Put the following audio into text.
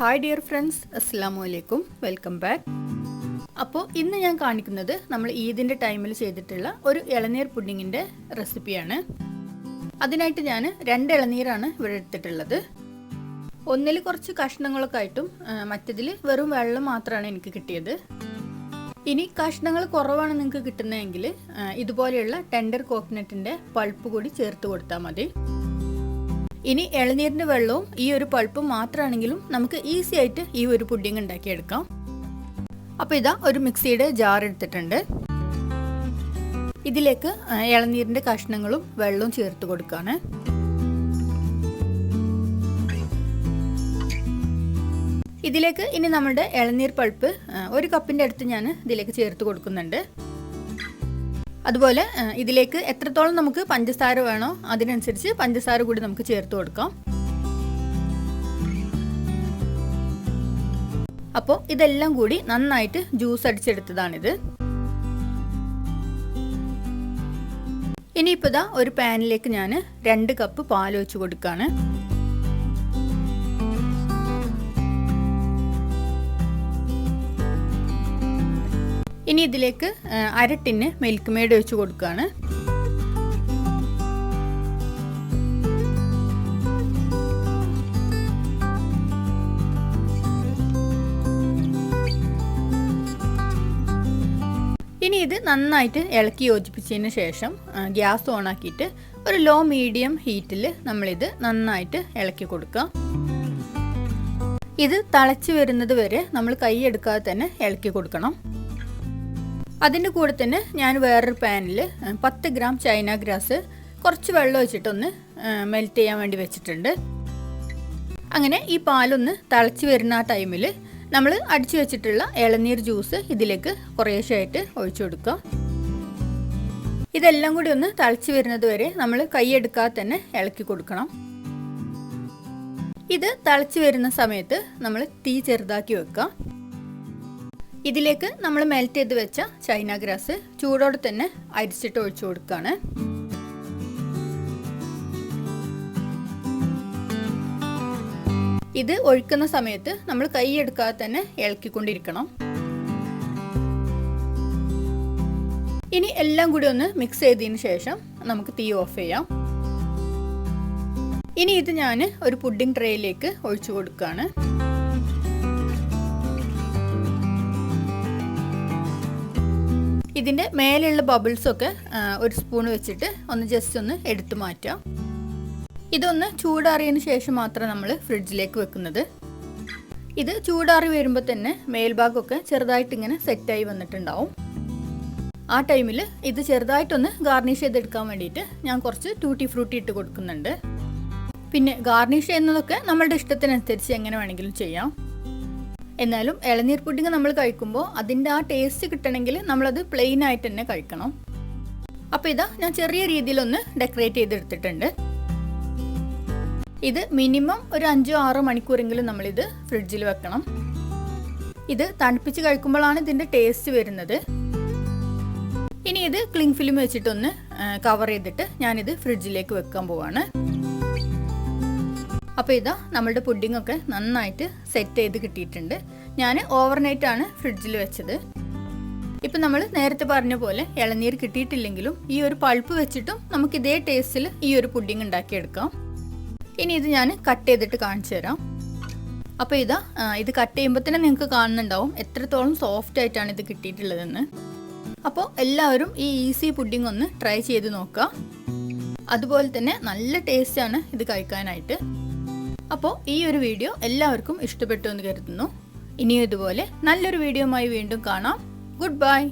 Hi dear friends അസ്സാമു അലൈക്കും welcome back അപ്പോൾ ഇന്ന് ഞാൻ കാണിക്കുന്നത് നമ്മൾ ഈദിന്റെ ടൈമിൽ ചെയ്തിട്ടുള്ള ഒരു ഇളനീർ പുഡിങ്ങിന്റെ റെസിപ്പിയാണ് അതിനായിട്ട് ഞാൻ രണ്ട് ഇളനീരാണ് ഇവിടെ എടുത്തിട്ടുള്ളത്. ഒന്നിൽ കുറച്ച് കഷ്ണങ്ങളൊക്കെ ആയിട്ടും മറ്റതിൽ വെറും വെള്ളം മാത്രമാണ് എനിക്ക് കിട്ടിയത്. ഇനി കഷ്ണങ്ങൾ കുറവാണ് നിങ്ങൾക്ക് കിട്ടുന്നതെങ്കിൽ ഇതുപോലെയുള്ള ടെൻഡർ കോക്കനട്ടിന്റെ പൾപ്പ് കൂടി ചേർത്ത് കൊടുത്താൽ മതി. ഇനി ഇളനീരിന്റെ വെള്ളവും ഈ ഒരു പൾപ്പും മാത്രമാണെങ്കിലും നമുക്ക് ഈസി ആയിട്ട് ഈ ഒരു പുഡിംഗ് ഉണ്ടാക്കിയെടുക്കാം. അപ്പോൾ ഇതാ ഒരു മിക്സിയുടെ ജാർ എടുത്തിട്ടുണ്ട്. ഇതിലേക്ക് ഇളനീരിന്റെ കഷ്ണങ്ങളും വെള്ളവും ചേർത്ത് കൊടുക്കുകയാണ് ഇതിലേക്ക് ഇനി നമ്മുടെ ഇളനീർ പൾപ്പ് ഒരു കപ്പിന്റെ അടുത്ത് ഞാൻ ഇതിലേക്ക് ചേർത്ത് കൊടുക്കുന്നുണ്ട്. അതുപോലെ ഇതിലേക്ക് എത്രത്തോളം നമുക്ക് പഞ്ചസാര വേണോ അതിനനുസരിച്ച് പഞ്ചസാര കൂടി നമുക്ക് ചേർത്ത് കൊടുക്കാം. അപ്പോൾ ഇതെല്ലാം കൂടി നന്നായിട്ട് ജ്യൂസ് അടിച്ചെടുത്തതാണിത്. ഇനിയിപ്പോൾ ഇതാ ഒരു പാനിലേക്ക് ഞാൻ രണ്ട് കപ്പ് പാൽ വെച്ച് കൊടുക്കുകയാണ് ഇനി ഇതിലേക്ക് അര ടിന്ന് മിൽക്ക് മെയ്ഡ് വെച്ച് കൊടുക്കുകയാണ് ഇനി ഇത് നന്നായിട്ട് ഇളക്കി യോജിപ്പിച്ചതിന് ശേഷം ഗ്യാസ് ഓൺ ആക്കിയിട്ട് ഒരു ലോ മീഡിയം ഹീറ്റിൽ നമ്മളിത് നന്നായിട്ട് ഇളക്കി കൊടുക്കുക ഇത് തളച്ച് വരുന്നത് വരെ നമ്മൾ കൈ എടുക്കാതെ തന്നെ ഇളക്കി കൊടുക്കണം. അതിന്റെ കൂടെ തന്നെ ഞാൻ വേറൊരു പാനിൽ പത്ത് ഗ്രാം ചൈന ഗ്രാസ് കുറച്ച് വെള്ളം ഒഴിച്ചിട്ടൊന്ന് മെൽറ്റ് ചെയ്യാൻ വേണ്ടി വെച്ചിട്ടുണ്ട്. അങ്ങനെ ഈ പാലൊന്ന് തിളച്ച് വരുന്ന ആ ടൈമിൽ നമ്മൾ അടിച്ചു വെച്ചിട്ടുള്ള ഇളനീർ ജ്യൂസ് ഇതിലേക്ക് കുറേശ്ശായിട്ട് ഒഴിച്ചു കൊടുക്കുക. ഇതെല്ലാം കൂടി ഒന്ന് തിളച്ച് വരുന്നത് വരെ നമ്മൾ കൈയെടുക്കാതെ തന്നെ ഇളക്കി കൊടുക്കണം. ഇത് തിളച്ച് വരുന്ന സമയത്ത് നമ്മൾ തീ ചെറുതാക്കി വെക്കുക. ഇതിലേക്ക് നമ്മൾ മെൽറ്റ് ചെയ്ത് വെച്ച ചൈന ഗ്രാസ് ചൂടോടെ തന്നെ അരിച്ചിട്ട് ഒഴിച്ചു കൊടുക്കുകയാണ് ഇത് ഒഴിക്കുന്ന സമയത്ത് നമ്മൾ കൈ എടുക്കാതെ തന്നെ ഇളക്കിക്കൊണ്ടിരിക്കണം. ഇനി എല്ലാം കൂടി ഒന്ന് മിക്സ് ചെയ്തതിന് ശേഷം നമുക്ക് തീ ഓഫ് ചെയ്യാം. ഇനി ഇത് ഞാൻ ഒരു പുഡിംഗ് ട്രേയിലേക്ക് ഒഴിച്ചു കൊടുക്കുകയാണ് ഇതിന്റെ മേലെയുള്ള ബബിൾസൊക്കെ ഒരു സ്പൂൺ വെച്ചിട്ട് ഒന്ന് ജസ്റ്റ് ഒന്ന് എടുത്തു മാറ്റാം. ഇതൊന്ന് ചൂടാറിയതിന് ശേഷം മാത്രം നമ്മൾ ഫ്രിഡ്ജിലേക്ക് വെക്കുന്നത്. ഇത് ചൂടാറി വരുമ്പോൾ തന്നെ മേൽഭാഗമൊക്കെ ചെറുതായിട്ട് ഇങ്ങനെ സെറ്റായി വന്നിട്ടുണ്ടാവും. ആ ടൈമിൽ ഇത് ചെറുതായിട്ടൊന്ന് ഗാർണിഷ് ചെയ്തെടുക്കാൻ വേണ്ടിയിട്ട് ഞാൻ കുറച്ച് ടൂട്ടി ഫ്രൂട്ടി ഇട്ട് കൊടുക്കുന്നുണ്ട്. പിന്നെ ഗാർണിഷ് ചെയ്യുന്നതൊക്കെ നമ്മളുടെ ഇഷ്ടത്തിനനുസരിച്ച് എങ്ങനെ വേണമെങ്കിലും ചെയ്യാം. എന്നാലും ഇളനീർ പുഡിങ് നമ്മൾ കഴിക്കുമ്പോൾ അതിന്റെ ആ ടേസ്റ്റ് കിട്ടണമെങ്കിൽ നമ്മളത് പ്ലെയിൻ ആയിട്ട് തന്നെ കഴിക്കണം. അപ്പോൾ ഇതാ ഞാൻ ചെറിയ രീതിയിലൊന്ന് ഡെക്കറേറ്റ് ചെയ്തെടുത്തിട്ടുണ്ട്. ഇത് മിനിമം ഒരു അഞ്ചോ ആറോ മണിക്കൂറെങ്കിലും നമ്മളിത് ഫ്രിഡ്ജിൽ വെക്കണം. ഇത് തണുപ്പിച്ച് കഴിക്കുമ്പോഴാണ് ഇതിന്റെ ടേസ്റ്റ് വരുന്നത്. ഇനി ഇത് ക്ലിങ് ഫിലിം വെച്ചിട്ടൊന്ന് കവർ ചെയ്തിട്ട് ഞാനിത് ഫ്രിഡ്ജിലേക്ക് വെക്കാൻ പോവാണ്. അപ്പോൾ ഇതാ നമ്മളുടെ പുഡിംഗ് ഒക്കെ നന്നായിട്ട് സെറ്റ് ചെയ്ത് കിട്ടിയിട്ടുണ്ട്. ഞാൻ ഓവർനൈറ്റ് ആണ് ഫ്രിഡ്ജിൽ വെച്ചത്. ഇപ്പം നമ്മൾ നേരത്തെ പറഞ്ഞ പോലെ ഇളനീർ കിട്ടിയിട്ടില്ലെങ്കിലും ഈ ഒരു പൾപ്പ് വെച്ചിട്ടും നമുക്ക് ഇതേ ടേസ്റ്റിൽ ഈ ഒരു പുഡിംഗ് ഉണ്ടാക്കിയെടുക്കാം. ഇനി ഇത് ഞാൻ കട്ട് ചെയ്തിട്ട് കാണിച്ചു തരാം. അപ്പോൾ ഇതാ ഇത് കട്ട് ചെയ്യുമ്പോൾ തന്നെ നിങ്ങൾക്ക് കാണുന്നുണ്ടാവും എത്രത്തോളം സോഫ്റ്റ് ആയിട്ടാണ് ഇത് കിട്ടിയിട്ടുള്ളതെന്ന്. അപ്പോൾ എല്ലാവരും ഈ ഈസി പുഡിംഗ് ഒന്ന് ട്രൈ ചെയ്ത് നോക്കുക അതുപോലെ തന്നെ നല്ല ടേസ്റ്റാണ് ഇത് കഴിക്കാനായിട്ട്. അപ്പോൾ ഈ ഒരു വീഡിയോ എല്ലാവർക്കും ഇഷ്ടപ്പെട്ടു എന്ന് കരുതുന്നു. ഇനിയും ഇതുപോലെ നല്ലൊരു വീഡിയോയുമായി വീണ്ടും കാണാം. Good bye